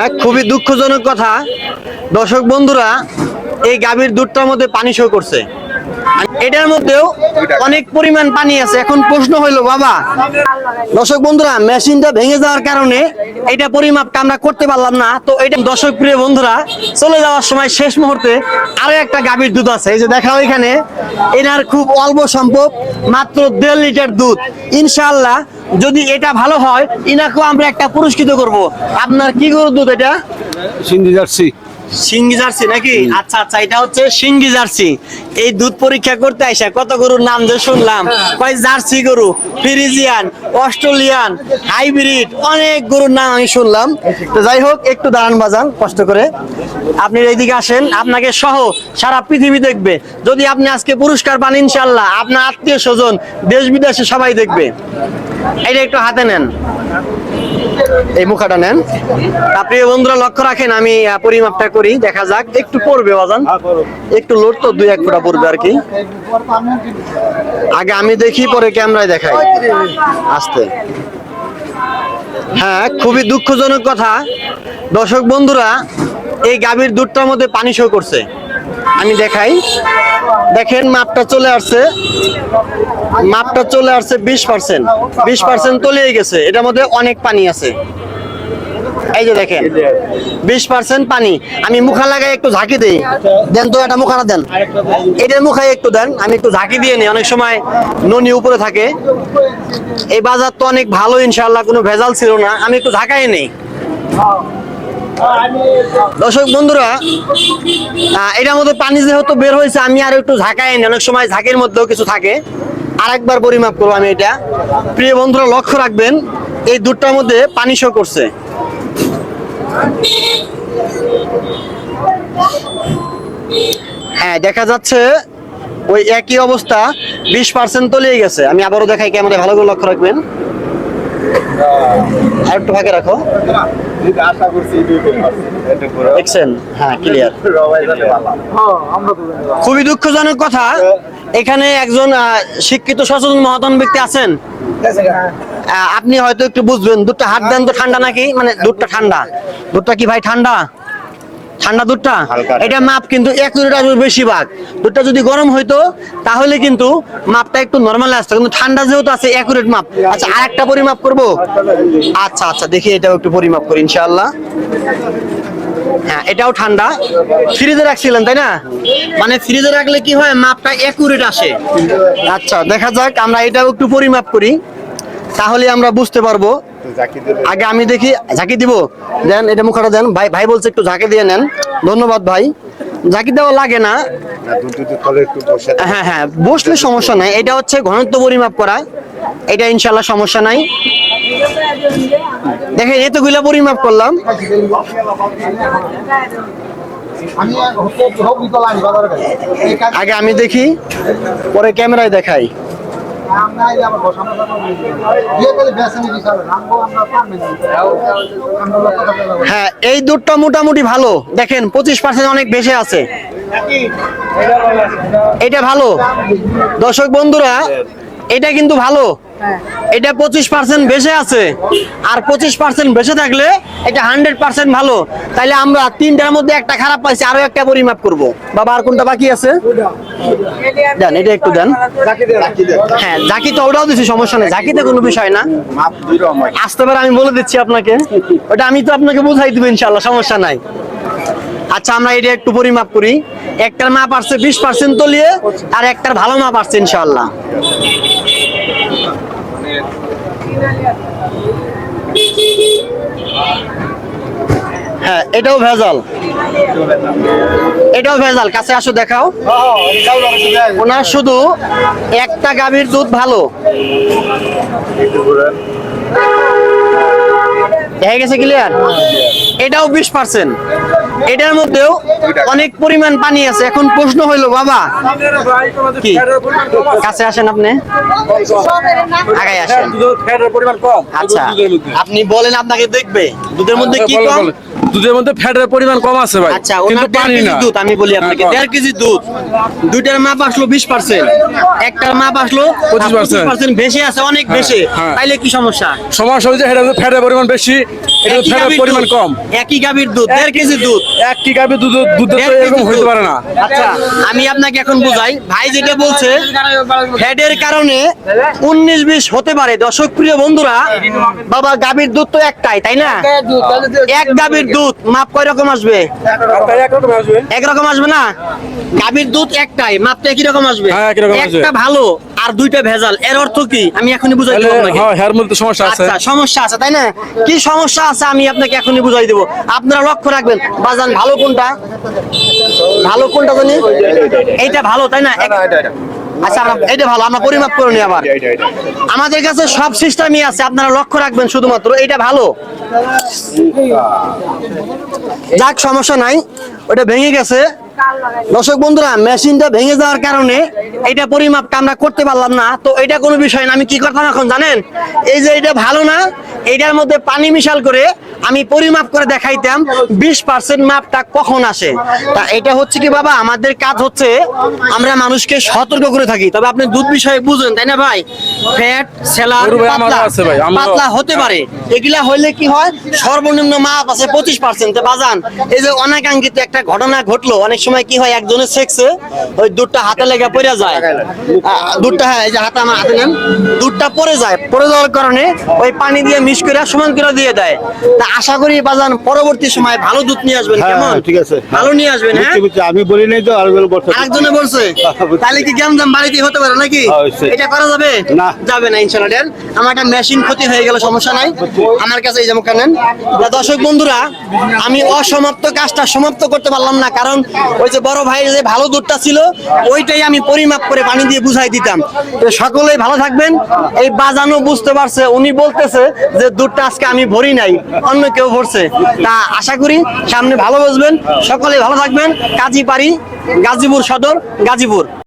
হ্যাঁ, খুবই দুঃখজনক কথা। দর্শক বন্ধুরা এই গাভীর দুধটার মধ্যে পানি শো করছে। এটার মধ্যেও অনেক পরিমাণ পানি আছে। এখন প্রশ্ন হইল, বাবা, দর্শক বন্ধুরা, মেশিনটা ভেঙে যাওয়ার কারণে এটা পরিমাপটা আমরা করতে পারলাম না। তো এটা দর্শক প্রিয় বন্ধুরা, চলে যাওয়ার সময় শেষ মুহূর্তে আরও একটা গাভীর দুধ আছে। এই যে দেখাও এখানে এনার খুব অল্প সম্ভব, মাত্র দেড় লিটার দুধ। ইনশাল্লাহ যদি এটা ভালো হয়, ইনাকেও আমরা একটা পুরস্কৃত করব। আপনার কি গরুর দুধ এটা? সিন্ধি জার্সি। সিঙ্গি জার্সি নাকি? আচ্ছা আচ্ছা এটা হচ্ছে সিঙ্গি জার্সি। এই দুধ পরীক্ষা করতে আইসা কত গরুর নাম যে শুনলাম? কয় জার্সি গরু? ফ্রিজিয়ান অস্ট্রেলিয়ান হাইব্রিড অনেক গরুর নাম আমি শুনলাম। তো যাই হোক একটু দাঁড়ান বাজান কষ্ট করে। আপনি এইদিকে আসেন আপনাকে সহ সারা পৃথিবী দেখবে। যদি আপনি আজকে পুরস্কার পান ইনশাল্লাহ আপনার আত্মীয় স্বজন দেশ বিদেশে সবাই দেখবে। এটা একটু হাতে নেন। এই মুখাটা নেন। আপনি বন্ধুরা, লক্ষ্য রাখেন, আমি পরিমাপটা করি, দেখা যাক, একটু পড়বে বাজান একটু লোড তো দুই, এক ফোঁটা পড়বে আর কি। আগে আমি দেখি, পরে ক্যামেরায় দেখাই। আস্তে। হ্যাঁ খুবই দুঃখজনক কথা। দর্শক বন্ধুরা, এই গাভীর দুধটার মধ্যে পানি শো করছে। আমি দেখাই। দেখেন, মাপটা চলে আসছে। মাপটা চলে আসছে বিশ পার্সেন্ট। বিশ পার্সেন্ট তলিয়ে গেছে। এটার মধ্যে অনেক পানি আছে। এই যে দেখেন, বিশ পার্সেন্ট পানি। আমি মুখা লাগাই একটু ঝাঁকি দিই। দেন তো এটা মুখানা দেন। এটার মুখাই একটু দেন। আমি একটু ঝাঁকি দিয়ে নিই। অনেক সময় ননি উপরে থাকে। এই বাজার তো অনেক ভালো ইনশাল্লাহ কোনো ভেজাল ছিল না। আমি একটু ঝাঁকাই নেই। দর্শক বন্ধুরা এটার মধ্যে পানি যেহেতু বের হয়েছে, আমি আর একটু ঝাঁকাই নি অনেক সময় ঝাঁকের মধ্যেও কিছু থাকে। আর একবার পরিমাপ করব আমি এটা। প্রিয় বন্ধুরা, লক্ষ্য রাখবেন, এই দুধটার মধ্যে পানি শো করছে। হ্যাঁ দেখা যাচ্ছে ওই একই অবস্থা, বিশ পার্সেন্ট তলিয়ে গেছে। আমি আবারও দেখাই ক্যামেরায় ভালো করে লক্ষ্য রাখবেন। আর একটু ফাঁকে রাখো। আশা করছি দেখছেন হ্যাঁ ক্লিয়ার খুবই দুঃখজনক কথা। এখানে একজন আহ, শিক্ষিত সচেতন মহাতন ব্যক্তি আছেন। আহ, আপনি হয়তো একটু বুঝবেন দুধটা হাত দেন তো ঠান্ডা নাকি? মানে দুধটা ঠান্ডা। দুধটা কি ভাই ঠান্ডা? ঠান্ডা দুধটা? এটা মাপ কিন্তু এক লিটার বেশি ভাগ। দুধটা যদি গরম হইতো তাহলে কিন্তু মাপটা একটু নর্মাল আসতো। কিন্তু ঠান্ডা যেহেতু আছে একুরেট মাপ। আচ্ছা আর একটা পরিমাপ করব? আচ্ছা আচ্ছা দেখি এটাও একটু পরিমাপ করি ইনশাআল্লাহ। হ্যাঁ এটাও ঠান্ডা। ফ্রিজে রাখছিলেন তাই না? মানে ফ্রিজে রাখলে কি হয় মাপটা একুরেট আসে। আচ্ছা দেখা যাক আমরা এটাও একটু পরিমাপ করি। তাহলে আমরা বুঝতে পারব আগে আমি দেখি ঝাঁকি দিব। দেন এটা মুখাটা দেন। ভাই ভাই বলছে একটু ঝাঁকি দিয়ে নেন। ধন্যবাদ ভাই। ঝাঁকি দেওয়া লাগে না। হ্যাঁ হ্যাঁ বসলে সমস্যা নাই। এটা হচ্ছে ঘনত্ব পরিমাপ করা। এটা ইনশাল্লাহ সমস্যা নাই। দেখেন এতগুলা পরিমাপ করলাম। আনি বাজারে গেলে এই কাজ আগে আমি দেখি পরে ক্যামেরায় দেখাই। হ্যাঁ এই দুধটা মোটামুটি ভালো। দেখেন, পঁচিশ পার্সেন্ট অনেক বেশি আছে। এটা ভালো। দর্শক বন্ধুরা, এটা কিন্তু ভালো। এটা পঁচিশ পার্সেন্ট বেশি আছে। আর পঁচিশ পার্সেন্ট বেশি থাকলে এটা হান্ড্রেড পার্সেন্ট ভালো। তাইলে আমরা তিনটার মধ্যে একটা খারাপ পাইছি, আরও একটা পরিমাপ করব। বাবা, আর কোনটা বাকি আছে? দেন, এটা একটু দেন। হ্যাঁ জাকি তো ওটাও দিচ্ছি সমস্যা নেই। জাকিতে কোনো বিষয় না। হয়। আসতে পারে, আমি বলে দিচ্ছি আপনাকে। ওটা আমি তো আপনাকে বুঝাই দিব ইনশাল্লাহ সমস্যা নাই। আচ্ছা আমরা এটা একটু পরিমাপ করি। একটার মাপ আসছে বিশ পার্সেন্ট তলিয়ে, আর একটার ভালো মাপ আসছে ইনশাল্লাহ হ্যাঁ এটাও ভেজাল। এটাও ভেজাল কাছে আসো দেখাও। ওনার শুধু একটা গাভীর দুধ ভালো। দেখা গেছে ক্লিয়ার এটাও বিশ পার্সেন্ট এটার মধ্যেও অনেক পরিমাণ পানি আছে। এখন প্রশ্ন হইল বাবা কি? কাছে আসেন আপনি। আগাই আসেন। আচ্ছা আপনি বলেন আপনাকে দেখবে। দুধের মধ্যে কি কম? দুধের মধ্যে ফ্যাটের পরিমাণ কম আছে ভাই। আচ্ছা কিন্তু পানি না। দুধ আমি বলি আপনাকে। হ্যাঁ, দেড় কেজি দুধ। দুইটার মাপ আসলো বিশ পার্সেন্ট একটার মাপ আসলো 25% পার্সেন্ট বেশি আছে অনেক হ্যাঁ, বেশি। হ্যাঁ। তাইলে কি সমস্যা? সমস্যা হচ্ছে এটা ফ্যাটের পরিমাণ বেশি এটা একই ফ্যাটের গাভীর পরিমাণ কম। একই গাভীর দুধ দেড় কেজি দুধ। এক কি দুধ দুধ এরকম কেজি পারে না। আচ্ছা আমি আপনাকে এখন বুঝাই। ভাই যেটা বলছে ফ্যাটের কারণে উনিশ বিশ হতে পারে। দর্শক প্রিয় বন্ধুরা বাবা গাভীর দুধ তো একটাই তাই না? এক গাভীর দুধ মাপ কয় রকম আসবে? একরকম আসবে। আসবে না? গাভীর দুধ একটাই মাপটা একই রকম আসবে। হ্যাঁ, একই রকম আসবে। একটা ভালো আর দুইটা ভেজাল। এর অর্থ কি? আমি এখনই বুঝাই দেবো আপনাকে। হ্যাঁ মধ্যে সমস্যা আছে। আচ্ছা সমস্যা আছে তাই না? কি সমস্যা আছে আমি আপনাকে এখনই বুঝাই দেবো। আপনারা লক্ষ্য রাখবেন বাজান ভালো কোনটা? ভালো কোনটা জানি? এইটা ভালো তাই না? আচ্ছা এটা ভালো আমরা পরিমাপ করে নিই আবার। আমাদের কাছে সব সিস্টেমই আছে আপনারা লক্ষ্য রাখবেন শুধুমাত্র এটা ভালো। যাক সমস্যা নাই ওটা ভেঙে গেছে। দর্শক বন্ধুরা, মেশিনটা ভেঙে যাওয়ার কারণে এটা পরিমাপটা আমরা করতে পারলাম না। তো এটা কোনো বিষয় না, আমি কি করতাম এখন জানেন? এই যে এটা ভালো না এটার মধ্যে পানি মিশাল করে আমি পরিমাপ করে দেখাইতাম বিশ পার্সেন্ট মাপটা কখন আসে। তা এটা হচ্ছে কি বাবা আমাদের কাজ হচ্ছে আমরা মানুষকে সতর্ক করে থাকি। তবে আপনি দুধ বিষয়ে বুঝেন তাই না ভাই? ফ্যাট সেলার পাতলা। হতে পারে। এগুলা হইলে কি হয়? সর্বনিম্ন মাপ আছে পঁচিশ পার্সেন্ট বাজান এই যে অনাকাঙ্ক্ষিত একটা ঘটনা ঘটলো অনেক সময় কি হয় একজনের সেক্সে ওই দুধটা হাতে লেগে পড়ে যায়। দুধটা হ্যাঁ এই যে হাতে আমার হাতে নেন। দুধটা পড়ে যায়। পড়ে যাওয়ার কারণে ওই পানি দিয়ে মিশ করে সমান করে দিয়ে দেয়। তা আশা করি বাজান পরবর্তী সময় ভালো দুধ নিয়ে আসবেন হ্যাঁ, কেমন? হ্যাঁ, ঠিক আছে। ভালো নিয়ে আসবেন হ্যাঁ। আমি বলি নাই তো আর বলব আরেকজনে বলছে তাহলে কি জ্ঞান দাম বাড়িতে হতে পারে নাকি? এটা করা যাবে? না। যাবে না ইনশাল্লাহ দেন। আমার একটা মেশিন ক্ষতি হয়ে গেল সমস্যা নাই। আমার কাছে এই যেমন নেন। তা দর্শক বন্ধুরা আমি অসমাপ্ত কাজটা সমাপ্ত করতে পারলাম না কারণ ওই যে বড় ভাই যে ভালো দুধটা ছিল ওইটাই আমি পরিমাপ করে পানি দিয়ে বুঝাই দিতাম। তো সকলেই ভালো থাকবেন। এই বাজানো বুঝতে পারছে উনি বলতেছে যে দুধটা আজকে আমি ভরি নাই, অন্য কেউ ভরছে। তা আশা করি সামনে ভালো বসবেন। সকলে ভালো থাকবেন। কাজী পারি গাজীপুর সদর, গাজীপুর।